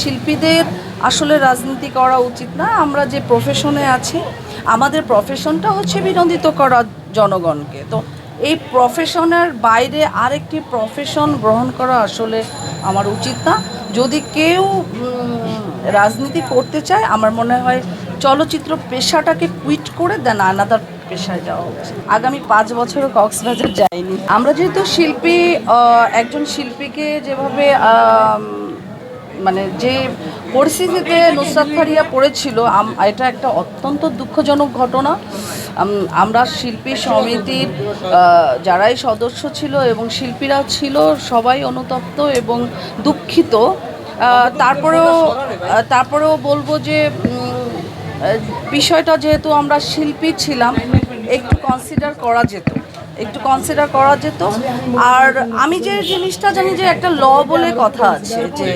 শিল্পীদের আসলে রাজনীতি করা উচিত না। আমরা যে প্রফেশনে আছি, আমাদের প্রফেশনটা হচ্ছে বিনোদিত করা জনগণকে। তো এই প্রফেশনের বাইরে আরেকটি প্রফেশন গ্রহণ করা আসলে আমার উচিত না। যদি কেউ রাজনীতি করতে চায়, আমার মনে হয় চলচ্চিত্র পেশাটাকে কুইট করে দেন আনাদার পেশায় যাওয়া উচিত। আগামী পাঁচ বছরও কক্সবাজার যাইনি। আমরা যেহেতু শিল্পী একজন শিল্পীকে যেভাবে মানে যে পরিস্থিতিতে নুসরাত ফারিয়া পড়েছিল এটা একটা অত্যন্ত দুঃখজনক ঘটনা। আমরা শিল্পী সমিতির যারাই সদস্য ছিল এবং শিল্পীরা ছিল সবাই অনুতপ্ত এবং দুঃখিত। তারপরেও তারপরেও বলব যে বিষয়টা যেহেতু আমরা শিল্পী ছিলাম, একটু কনসিডার করা যেত। একটু কনসিডার করা যেত। আর আমি যে জিনিসটা জানি যে একটা ল বলে কথা আছে যে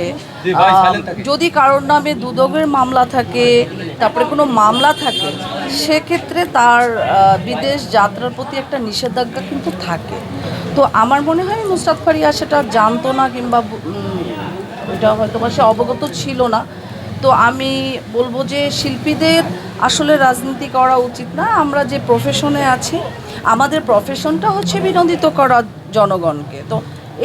যদি কারোর নামে দুদকের মামলা থাকে, তারপরে কোনো মামলা থাকে, সেক্ষেত্রে তার বিদেশ যাত্রার প্রতি একটা নিষেধাজ্ঞা কিন্তু থাকে। তো আমার মনে হয় মুস্তাদ ফারিয়া সেটা জানতো না কিংবা এটা হয়তো বা সে অবগত ছিল না। তো আমি বলব যে শিল্পীদের আসলে রাজনীতি করা উচিত না। আমরা যে প্রফেশনে আছি, আমাদের প্রফেশনটা হচ্ছে বিনোদিত করা জনগণকে। তো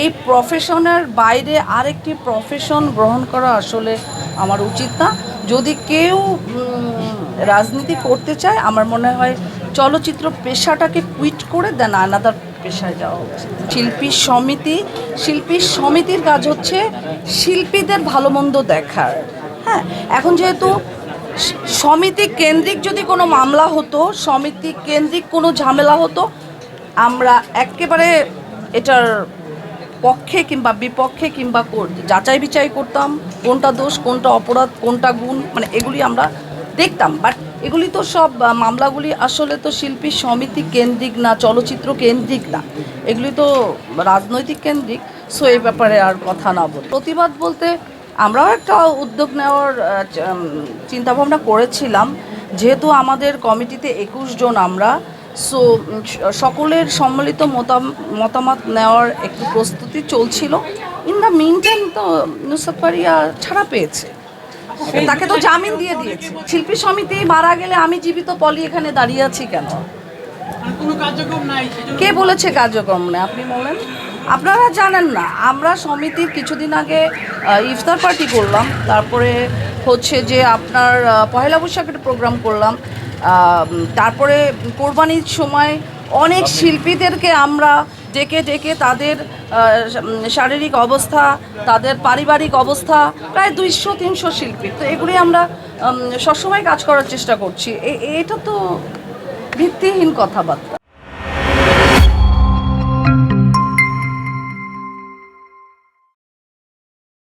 এই প্রফেশনের বাইরে আরেকটি প্রফেশন গ্রহণ করা আসলে আমার উচিত না। যদি কেউ রাজনীতি করতে চায়, আমার মনে হয় চলচ্চিত্র পেশাটাকে কুইট করে দেন আনাদার পেশায় যাওয়া উচিত। শিল্পী সমিতি, শিল্পী সমিতির কাজ হচ্ছে শিল্পীদের ভালো মন্দ দেখার। হ্যাঁ এখন যেহেতু সমিতি কেন্দ্রিক যদি কোনো মামলা হতো, সমিতি কেন্দ্রিক কোনো ঝামেলা হতো, আমরা একেবারে এটার পক্ষে কিংবা বিপক্ষে কিংবা যাচাই বিচাই করতাম, কোনটা দোষ, কোনটা অপরাধ, কোনটা গুণ মানে এগুলি আমরা দেখতাম। বাট এগুলি তো সব মামলাগুলি আসলে তো শিল্পী সমিতি কেন্দ্রিক না, চলচ্চিত্র কেন্দ্রিক না। এগুলি তো রাজনৈতিক কেন্দ্রিক সো এই ব্যাপারে আর কথা না বল। প্রতিবাদ বলতে আমরাও একটা উদ্যোগ নেওয়ার চিন্তাভাবনা করেছিলাম। যেহেতু আমাদের কমিটিতে একুশ জন আমরা সো সকলের সম্মিলিত মতাম- মতামত নেওয়ার একটু প্রস্তুতি চলছিল। ইন দ্য মিন টাইম তো নুসরাত ফারিয়া ছাড়া পেয়েছে। তাকে তো জামিন দিয়ে দিয়েছে। শিল্পী সমিতি মারা গেলে আমি জীবিত পলি এখানে দাঁড়িয়ে আছি কেন? কোনো কার্যক্রম নাই কে বলেছে কার্যক্রম নেই? আপনি বলেন। আপনারা জানেন না আমরা সমিতির কিছুদিন আগে ইফতার পার্টি করলাম তারপরে হচ্ছে যে আপনার পহেলা বৈশাখের প্রোগ্রাম করলাম তারপরে কোরবানির সময় অনেক শিল্পীদেরকে আমরা ডেকে ডেকে তাদের শারীরিক অবস্থা তাদের পারিবারিক অবস্থা প্রায় দুইশো তিনশো শিল্পী। তো এগুলি আমরা সবসময় কাজ করার চেষ্টা করছি। এটা তো ভিত্তিহীন কথাবার্তা।